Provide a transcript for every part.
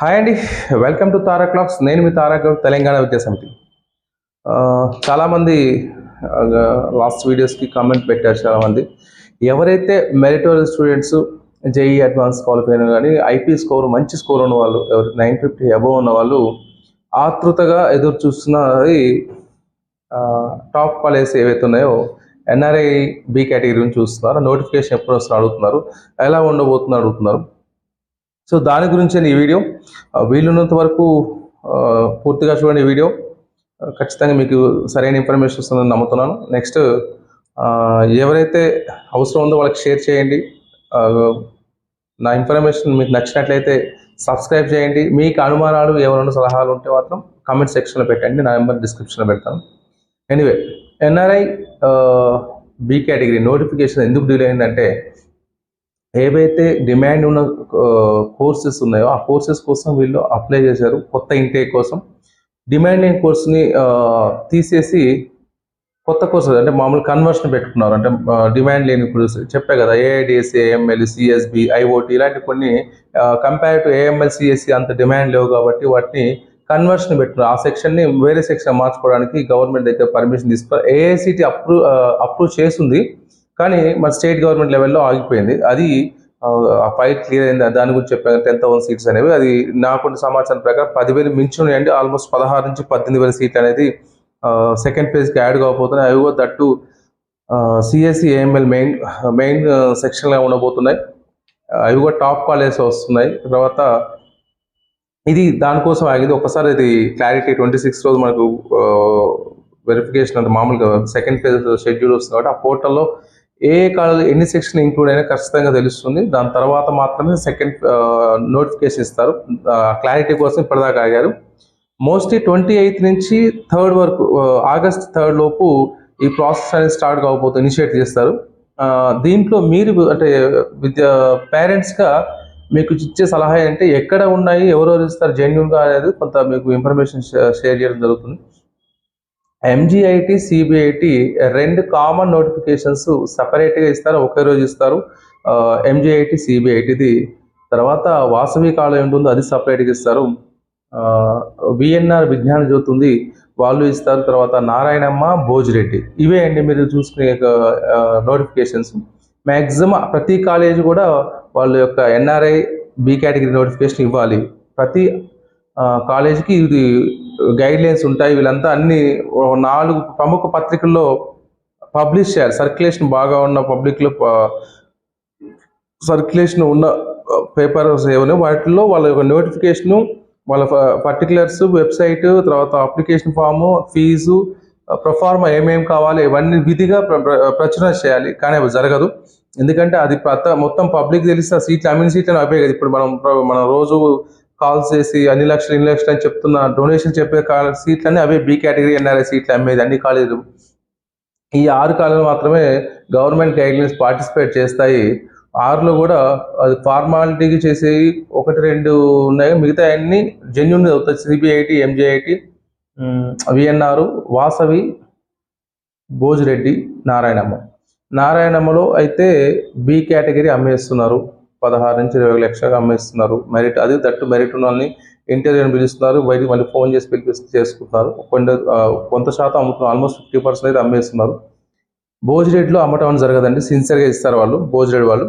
Hi అండి welcome to Tara clocks నేను మీ తారా clock Telangana విద్యా సమితి. చాలామంది లాస్ట్ వీడియోస్కి కామెంట్ పెట్టారు చాలామంది. ఎవరైతే మెరిటోరియల్ స్టూడెంట్స్ జేఈ అడ్వాన్స్ క్వాలిఫైన కానీ ఐపీ స్కోర్ మంచి స్కోర్ ఉన్న వాళ్ళు ఎవరు నైన్ ఫిఫ్టీ అబవ్ ఉన్న వాళ్ళు ఆతృతగా ఎదురు చూస్తున్నది టాప్ కాలేజెస్ ఏవైతే ఉన్నాయో ఎన్ఆర్ఐ బి కేటగిరీని నుంచి చూస్తున్నారు. నోటిఫికేషన్ ఎప్పుడు వస్తుందో అడుగుతున్నారు. ఎలా ఉండబోతుందో అడుగుతున్నారు. సో దాని గురించి ఈ వీడియో. వీలున్నంత వరకు పూర్తిగా చూడండి వీడియో. ఖచ్చితంగా మీకు సరైన ఇన్ఫర్మేషన్ వస్తుందని నమ్ముతున్నాను. నెక్స్ట్ ఎవరైతే అవసరం ఉందో వాళ్ళకి షేర్ చేయండి. నా ఇన్ఫర్మేషన్ మీకు నచ్చినట్లయితే సబ్స్క్రైబ్ చేయండి. మీకు అనుమానాలు ఏమైనా సలహాలు ఉంటే మాత్రం కామెంట్ సెక్షన్లో పెట్టండి. నా నెంబర్ డిస్క్రిప్షన్లో పెడతాను. Anyway NRI B category notification ఎందుకు డిలే అయిందంటే ఏవైతే డిమాండ్ ఉన్న కోర్సెస్ ఉన్నాయో ఆ కోర్సెస్ కోసం వీళ్ళు అప్లై చేశారు కొత్త ఇంటేక్ కోసం. డిమాండ్ లేని కోర్స్ని తీసేసి కొత్త కోర్సెస్ అంటే మామూలు కన్వర్షన్ పెట్టుకున్నారు. అంటే డిమాండ్ లేని ఇప్పుడు చెప్పే కదా ఏఐడిఎస్సి ఏఎంఎల్ సిఎస్బి ఐఓటి ఇలాంటి కొన్ని కంపేర్ టు ఏఎంఎల్ సిఎస్సి అంత డిమాండ్ లేవు కాబట్టి వాటిని కన్వర్షన్ పెట్టుకున్నారు. ఆ సెక్షన్ని వేరే సెక్షన్ మార్చుకోవడానికి గవర్నమెంట్ దగ్గర పర్మిషన్ తీసుకున్నారు. ఏఐసిటి అప్రూవ్ అప్రూవ్ చేసింది. కానీ మన స్టేట్ గవర్నమెంట్ లెవెల్లో ఆగిపోయింది. అది ఆ, ఫైట్ క్లియర్ అయింది. దాని గురించి చెప్పాను టెన్ థౌసండ్ సీట్స్ అనేవి. అది నాకున్న సమాచారం ప్రకారం పదివేలు మించి ఉన్నాయండి ఆల్మోస్ట్ పదహారు నుంచి పద్దెనిమిది వేల సీట్లు అనేది సెకండ్ ఫేజ్కి యాడ్ కాకపోతున్నాయి అవి కూడా that CSC AML main main సెక్షన్లో ఉండబోతున్నాయి. అవి కూడా టాప్ కాలేజెస్ వస్తున్నాయి. తర్వాత ఇది దానికోసం ఆగింది. ఒకసారి ఇది క్లారిటీ ట్వంటీ సిక్స్ రోజు మనకు వెరిఫికేషన్ అంటే మామూలుగా సెకండ్ ఫేజ్ షెడ్యూల్ వస్తుంది కాబట్టి ఆ పోర్టల్లో ఏ కాలేజ్ ఎన్ని సెక్షన్ ఇంక్లూడ్ అయినా ఖచ్చితంగా తెలుస్తుంది. దాని తర్వాత మాత్రమే సెకండ్ నోటిఫికేషన్ ఇస్తారు. క్లారిటీ కోసం ఇప్పటిదాకా ఆగారు. మోస్ట్లీ ట్వంటీ ఎయిత్ నుంచి థర్డ్ వరకు ఆగస్ట్ థర్డ్ లోపు ఈ ప్రాసెస్ అనేది స్టార్ట్ కాకపోతే ఇనిషియేట్ చేస్తారు. దీంట్లో మీరు అంటే విద్యా పేరెంట్స్గా మీకు ఇచ్చే సలహా అంటే ఎక్కడ ఉన్నాయి? ఎవరెవరు ఇస్తారు? జెన్యున్గా అనేది కొంత మీకు ఇన్ఫర్మేషన్ షేర్ చేయడం జరుగుతుంది. ఎంజిఐటి సిబిఐటి రెండు కామన్ నోటిఫికేషన్స్ సపరేట్గా ఇస్తారు ఒకే రోజు ఇస్తారు. ఎంజిఐటి సిబిఐటిది తర్వాత వాసవి కాలం ఉంటుందో అది సపరేట్గా ఇస్తారు. విఎన్ఆర్ విజ్ఞాన జ్యోతి ఉంది వాళ్ళు ఇస్తారు. తర్వాత నారాయణమ్మ భోజిరెడ్డి. ఇవే అండి మీరు చూసుకునే నోటిఫికేషన్స్ మ్యాక్సిమం ప్రతి కాలేజ్ కూడా వాళ్ళ యొక్క ఎన్ఆర్ఐ బి కేటగిరీ నోటిఫికేషన్ ఇవ్వాలి. ప్రతి కాలేజీకి ఇది గైడ్ లైన్స్ ఉంటాయి. వీళ్ళంతా అన్ని నాలుగు ప్రముఖ పత్రికల్లో పబ్లిష్ చేయాలి. సర్క్యులేషన్ బాగా ఉన్న పబ్లిక్లో సర్క్యులేషన్ ఉన్న పేపర్స్ ఏమైనా వాటిల్లో వాళ్ళ యొక్క నోటిఫికేషను వాళ్ళ పర్టికులర్స్ వెబ్సైట్ తర్వాత అప్లికేషన్ ఫాము ఫీజు ప్రొఫార్మ ఏమేమి కావాలి ఇవన్నీ విధిగా ప్ర- ప్రచురణ చేయాలి. కానీ అవి జరగదు. ఎందుకంటే అది ప్రత మొత్తం పబ్లిక్ తెలిస్తే సీట్లు అమ్మిన సీట్లను అయిపోయాయి కదా ఇప్పుడు మనం మనం రోజు కాల్స్ చేసి అన్ని లక్షలు ఇన్ని లక్షలు అని చెప్తున్న డొనేషన్ చెప్పే కా- సీట్లన్నీ అవే బి కేటగిరీ ఎన్ఆర్ఐ సీట్లు అమ్మేది అన్ని కాలేజీలు ఈ ఆరు కాలేజీలు మాత్రమే గవర్నమెంట్ గైడ్లైన్స్ పార్టిసిపేట్ చేస్తాయి. ఆరులో కూడా అది ఫార్మాలిటీకి చేసేవి ఒకటి రెండు ఉన్నాయి. మిగతా అన్ని జెన్యున్ అవుతాయి. CBIT MJIT VNR Vasavi Bhojireddy Narayanamma. నారాయణమ్మలో అయితే బి కేటగిరీ అమ్మేస్తున్నారు. పదహారు నుంచి ఇరవై లక్షలకు అమ్మేస్తున్నారు. మెరిట్ అది దట్టు మెరిట్ ఉన్న వాళ్ళని ఇంటీరియర్ పిలుస్తున్నారు. బయటికి మళ్ళీ ఫోన్ చేసి పిలిపిస్తూ చేసుకుంటున్నారు. కొంత కొంత శాతం అమ్ముతున్నారు ఆల్మోస్ట్ ఫిఫ్టీ పర్సెంట్ అయితే అమ్మేస్తున్నారు. భోజిరెడ్డిలో అమ్మటం జరగదండి. సిన్సియర్గా ఇస్తారు వాళ్ళు భోజిరెడ్డి వాళ్ళు.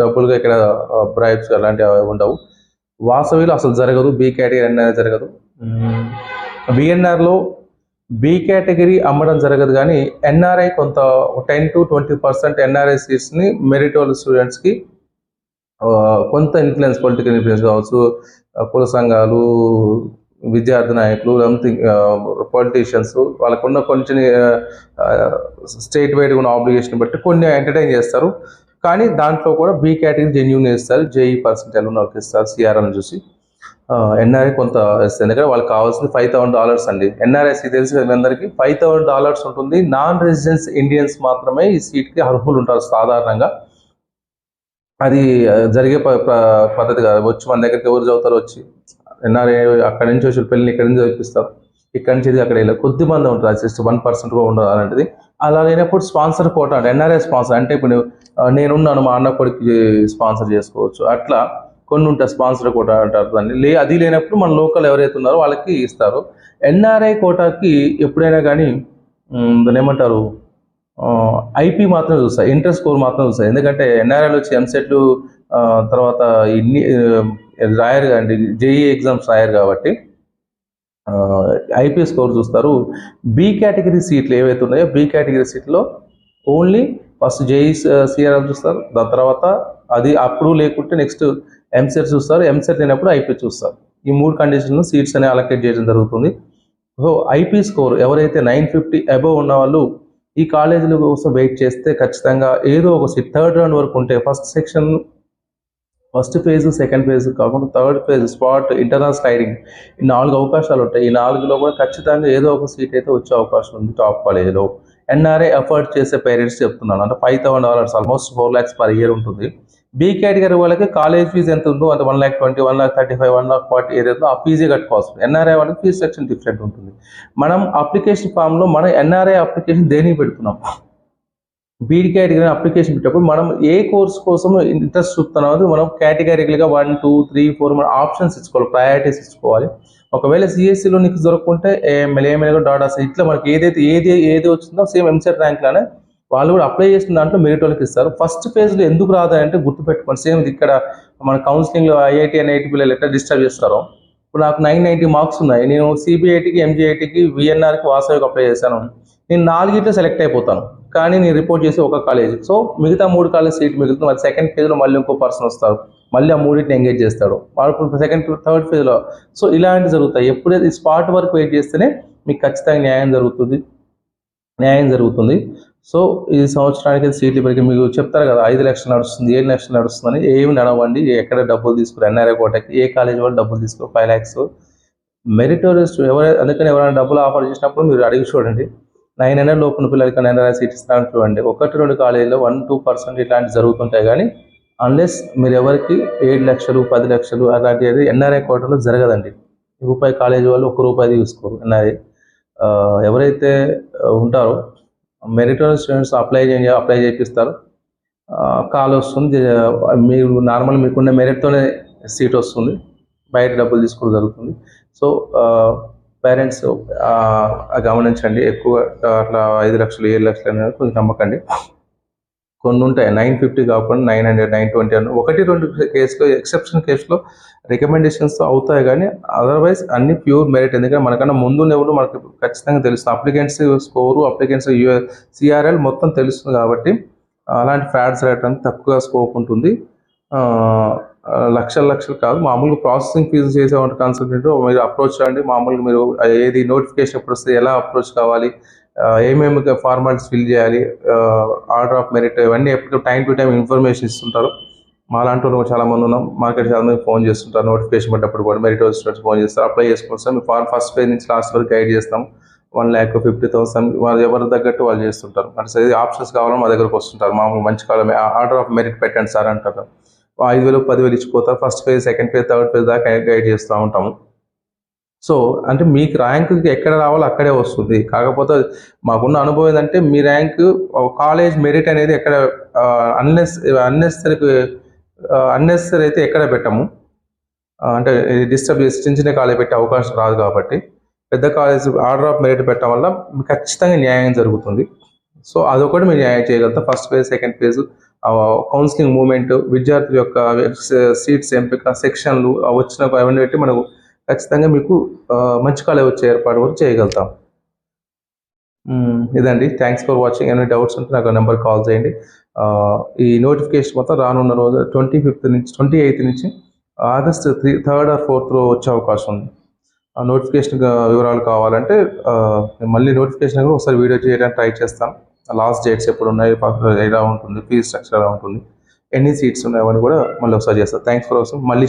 డబ్బులుగా ఇక్కడ బ్రైబ్స్ అలాంటివి ఉండవు. వాసవిలో అసలు జరగదు. బి కేటగిరీ అనేది జరగదు. బిఎన్ఆర్లో బి కేటగిరీ అమ్మడం జరగదు కానీ ఎన్ఆర్ఐ కొంత ten to twenty percent NRI సీట్స్ని మెరిటోల్ స్టూడెంట్స్కి కొంత ఇన్ఫ్లుయెన్స్ పొలిటికల్ ఇన్ఫ్లుయెన్స్ కావచ్చు కుల సంఘాలు విద్యార్థి నాయకులు సంథింగ్ పొలిటీషియన్స్ వాళ్ళకున్న కొంచెం స్టేట్ వైడ్ ఉన్న ఆబ్లిగేషన్ బట్టి కొన్ని ఎంటర్టైన్ చేస్తారు. కానీ దాంట్లో కూడా బి కేటగిరీ జెన్యున్ ఇస్తారు. జేఈ పర్సెంటేజ్ ఉన్న వాళ్ళకి ఇస్తారు. సిఆర్ఎన్ చూసి. ఎన్ఆర్ఐ కొంత ఇస్తుంది ఎందుకంటే వాళ్ళకి కావాల్సింది ఫైవ్ థౌసండ్ డాలర్స్ అండి. ఎన్ఆర్ఐసి తెలుసు అందరికీ ఫైవ్ థౌసండ్ డాలర్స్ ఉంటుంది. నాన్ రెసిడెన్స్ ఇండియన్స్ మాత్రమే ఈ సీట్కి అర్హులు ఉంటారు సాధారణంగా. అది జరిగే ప- ప- పద్ధతి కాదు. వచ్చి మన దగ్గరికి ఎవరు చదువుతారో వచ్చి ఎన్ఆర్ఐ అక్కడి నుంచి వచ్చి పెళ్ళిని ఇక్కడి నుంచి చదివిస్తారు ఇక్కడి నుంచి అక్కడ ఇలా కొద్ది మంది ఉంటారు జస్ట్ వన్ పర్సెంట్ కూడా ఉండదు అలాంటిది. అలా లేనప్పుడు స్పాన్సర్ కోట అంటే ఎన్ఆర్ఐ స్పాన్సర్ అంటే ఇప్పుడు నేను- నేనున్నాను మా అన్న కొడుకు స్పాన్సర్ చేసుకోవచ్చు. అట్లా కొన్ని ఉంటాయి స్పాన్సర్ కోట అంటారు దాన్ని. లే అది లేనప్పుడు మన లోకల్ ఎవరైతే ఉన్నారో వాళ్ళకి ఇస్తారు. ఎన్ఆర్ఐ కోటాకి ఎప్పుడైనా కానీ దాన్ని ఏమంటారు? ఐపీ మాత్రం చూస్తాయి ఇంటర్ స్కోర్ మాత్రం చూస్తాయి ఎందుకంటే ఎన్ఆర్ఎల్ వచ్చి ఎంసెట్లు తర్వాత ఇన్ని రాయరు అండి జేఈ ఎగ్జామ్స్ రాయరు కాబట్టి ఐపీ స్కోర్ చూస్తారు. బి కేటగిరీ సీట్లు ఏవైతే ఉన్నాయో బి కేటగిరీ సీట్లో ఓన్లీ ఫస్ట్ జేఈ సిఆర్ఎల్ చూస్తారు. దాని తర్వాత అది అప్పుడు లేకుంటే నెక్స్ట్ ఎంసెట్ చూస్తారు. ఎంసెట్ లేనప్పుడు ఐపీ చూస్తారు. ఈ మూడు కండిషన్లు సీట్స్ అనేవి అలకేట్ చేయడం జరుగుతుంది. సో ఐపీ స్కోర్ ఎవరైతే నైన్ ఫిఫ్టీ అబవ్ ఉన్న వాళ్ళు ఈ కాలేజీల కోసం వెయిట్ చేస్తే ఖచ్చితంగా ఏదో ఒక సీట్ థర్డ్ రౌండ్ వరకు ఉంటే first section first phase second phase కాకుండా third phase spot internal sliding ఈ నాలుగు అవకాశాలు ఉంటాయి. ఈ నాలుగులో కూడా ఖచ్చితంగా ఏదో ఒక సీట్ అయితే వచ్చే అవకాశం ఉంది టాప్ కాలేజీలో ఎన్ఆర్ఐ ఎఫర్ట్ చేసే పేరెంట్స్ చెప్తున్నాను అంటే five thousand dollars almost four lakhs per year ఉంటుంది. బీ కేటగిరీ వాళ్ళకి కాలేజ్ ఫీజు ఎంత ఉందో అంటే one lakh twenty one lakh thirty five one lakh forty ఏరియాలో ఆ ఫీజే కట్టుకోవాల్సి ఎన్ఆర్ఐ వాళ్ళకి ఫీజ్ సెక్షన్ డిఫరెంట్ ఉంటుంది. మనం అప్లికేషన్ ఫామ్లో మనం ఎన్ఆర్ఐ అప్లికేషన్ దేనికి పెడుతున్నాం? బీడీ కేటగిరీ అప్లికేషన్ పెట్టినప్పుడు మనం ఏ కోర్స్ కోసం ఇంట్రెస్ట్ చూస్తున్నాం మనం కేటగిరీలుగా వన్ టూ త్రీ ఫోర్ మన ఆప్షన్స్ ఇచ్చుకోవాలి ప్రయారిటీస్ ఇచ్చుకోవాలి. ఒకవేళ సిఎస్సిలో నీకు దొరకకుంటే ఏఎంఎల్ ఏఎంఎల్ డాటా ఇట్లా మనకి ఏదైతే ఏది ఏది వచ్చిందో సేమ్ ఎంసెట్ ర్యాంక్లోనే వాళ్ళు కూడా అప్లై చేసిన దాంట్లో మెరిట్ వాళ్ళకి ఇస్తారు. ఫస్ట్ ఫేజ్లో ఎందుకు రాదు అంటే గుర్తుపెట్టుకోండి సేమ్ ఇక్కడ మన కౌన్సిలింగ్లో ఐఐటి ఎన్ఐటి పిల్లలు ఎట్లా డిస్టర్బ్ చేస్తారో. ఇప్పుడు నాకు నైన్ నైంటీ మార్క్స్ ఉన్నాయి. నేను సిబిఐటికి ఎంజిఐటికి విఎన్ఆర్కి వాసవికి అప్లై చేశాను. నేను నాలుగిట్లో సెలెక్ట్ అయిపోతాను. కానీ నేను రిపోర్ట్ చేసి ఒక కాలేజ్. సో మిగతా మూడు కాలేజ్ సీట్ మిగులుతుంది. మరి సెకండ్ ఫేజ్లో మళ్ళీ ఇంకో పర్సన్ వస్తారు. మళ్ళీ ఆ మూడింటిని ఎంగేజ్ చేస్తాడు. వాళ్ళు సెకండ్ థర్డ్ ఫేజ్లో. సో ఇలాంటివి జరుగుతాయి. ఎప్పుడైతే స్పాట్ వరకు వెయిట్ చేస్తేనే మీకు ఖచ్చితంగా న్యాయం జరుగుతుంది. న్యాయం జరుగుతుంది. సో ఈ సంవత్సరానికి సీట్లు పెరిగి మీకు చెప్తారు కదా ఐదు లక్షలు నడుస్తుంది ఏడు లక్షలు నడుస్తుందని. ఏమి నడవండి. ఎక్కడ డబ్బులు తీసుకురు? ఎన్ఆర్ఐ కోటకి. ఏ కాలేజ్ వాళ్ళు డబ్బులు తీసుకురు ఫైవ్ ల్యాక్స్. మెరిటోరియస్ ఎవరైనా అందుకని ఎవరైనా డబ్బులు ఆఫర్ చేసినప్పుడు మీరు అడిగి చూడండి. నైన్ హండ్రెడ్ లోపల పిల్లలకి నైన్ హండ్రెడ్ సీట్స్ ఇస్తాను చూడండి. ఒకటి రెండు కాలేజీలో వన్ టూ పర్సెంట్ ఇట్లాంటివి జరుగుతుంటాయి కానీ అన్లెస్ మీరు ఎవరికి ఏడు లక్షలు పది లక్షలు అలాంటివి ఎన్ఆర్ఐ కోటలో జరగదండి. రూపాయి కాలేజీ వాళ్ళు ఒక రూపాయి తీసుకోరు. ఎన్ఆర్ఐ ఎవరైతే ఉంటారో మెరిటోరియస్ స్టూడెంట్స్ అప్లై చేయ అప్లై చేపిస్తారు. కాల్ వస్తుంది. మీరు నార్మల్ మీకున్న మెరిట్తోనే సీట్ వస్తుంది. బయట డబ్బులు తీసుకోవడం జరుగుతుంది. సో పేరెంట్స్ గమనించండి ఎక్కువ అట్లా ఐదు లక్షలు ఏడు లక్షలు అనేది కొంచెం నమ్మకండి. కొన్ని ఉంటాయి నైన్ ఫిఫ్టీ కాకుండా నైన్ హండ్రెడ్ నైన్ ట్వంటీ అని. ఒకటి రెండు కేసులో ఎక్సెప్షన్ కేసులో రికమెండేషన్స్ అవుతాయి కానీ అదర్వైజ్ అన్ని ప్యూర్ మెరిట్ ఎందుకంటే మనకన్నా ముందు ఎవరు మనకు ఖచ్చితంగా తెలుస్తుంది. అప్లికెంట్స్ స్కోరు అప్లికెంట్స్ సిఆర్ఎల్ మొత్తం తెలుస్తుంది కాబట్టి అలాంటి ఫ్యాడ్స్ రావడానికి తక్కువ స్కోప్ ఉంటుంది. లక్షల లక్షలు కాదు మామూలుగా ప్రాసెసింగ్ ఫీజు చేసేవంటి కన్సల్టెంట్ మీరు అప్రోచ్ అండి మామూలుగా మీరు ఏది నోటిఫికేషన్ ఎప్పుడు వస్తే ఎలా అప్రోచ్ కావాలి ఏమేమి ఫార్మాలిటీస్ ఫిల్ చేయాలి ఆర్డర్ ఆఫ్ మెరిట్ ఇవన్నీ ఎప్పుడు టైం టు టైం ఇన్ఫర్మేషన్ ఇస్తుంటారు. మా లాంటి వాళ్ళు చాలా మంది ఉన్నాం. మార్కెట్ చాలా మంది ఫోన్ చేస్తుంటారు. నోటిఫికేషన్ పడ్డప్పుడు కూడా మెరిట్ స్టూడెంట్స్ ఫోన్ చేస్తారు. అప్లై చేసుకోవచ్చు. సార్ మీ ఫార్ ఫస్ట్ పేజ్ నుంచి లాస్ట్ వరకు గైడ్ చేస్తాం. వన్ ల్యాక్ ఫిఫ్టీ థౌసండ్ వాళ్ళు ఎవరి తగ్గట్టు వాళ్ళు చేస్తుంటారు. అంటే ఆప్షన్స్ కావాలని మా దగ్గరకు వస్తుంటారు. మామూలు మంచి కాలం ఆర్డర్ ఆఫ్ మెరిట్ పెట్టండి సార్ అంటారు. ఐదు వేలు పదివేలు ఇచ్చిపోతారు. First phase second phase third phase దాకా గైడ్ చేస్తూ ఉంటాము. సో అంటే మీకు ర్యాంక్ ఎక్కడ రావాలో అక్కడే వస్తుంది. కాకపోతే మాకున్న అనుభవం ఏంటంటే మీ ర్యాంక్ కాలేజ్ మెరిట్ అనేది ఎక్కడ అన్నెస్ అన్నెసరీ అన్నెసరీ అయితే ఎక్కడ పెట్టము. అంటే డిస్టర్బ్ చేసి చిన్న చిన్న కాలేజ్ పెట్టే అవకాశం రాదు కాబట్టి. పెద్ద కాలేజ్ ఆర్డర్ ఆఫ్ మెరిట్ పెట్టడం వల్ల ఖచ్చితంగా న్యాయం జరుగుతుంది. సో అదొకటి మీరు యాడ్ చేయగలుగుతాం first phase second phase counselling moment విద్యార్థుల యొక్క సీట్స్ ఎంపిక సెక్షన్లు వచ్చిన అవన్నీ పెట్టి మనకు ఖచ్చితంగా మీకు మంచి కాలేజ్ వచ్చే ఏర్పాటు వరకు చేయగలుగుతాం. ఇదండి. థ్యాంక్స్ ఫర్ వాచింగ్ ఏమైనా డౌట్స్ ఉంటే నాకు నెంబర్ కాల్ చేయండి. ఈ నోటిఫికేషన్ మొత్తం రానున్న రోజు ట్వంటీ ఫిఫ్త్ నుంచి ట్వంటీ ఎయిత్ నుంచి ఆగస్ట్ త్రీ థర్డ్ ఆర్ ఫోర్త్లో వచ్చే అవకాశం ఉంది. ఆ నోటిఫికేషన్ వివరాలు కావాలంటే మళ్ళీ నోటిఫికేషన్ కూడా ఒకసారి వీడియో చేయడానికి ట్రై చేస్తాను లాస్ట్ డేట్స్ ఎప్పుడు ఉన్నాయి ఎలా ఉంటుంది ఫీజ్ స్ట్రక్చర్ ఎలా ఉంటుంది ఎన్ని సీట్స్ ఉన్నాయి అవన్నీ కూడా మళ్ళీ ఒకసారి చేస్తాను థ్యాంక్స్ ఫర్ వాచింగ్ మళ్ళీ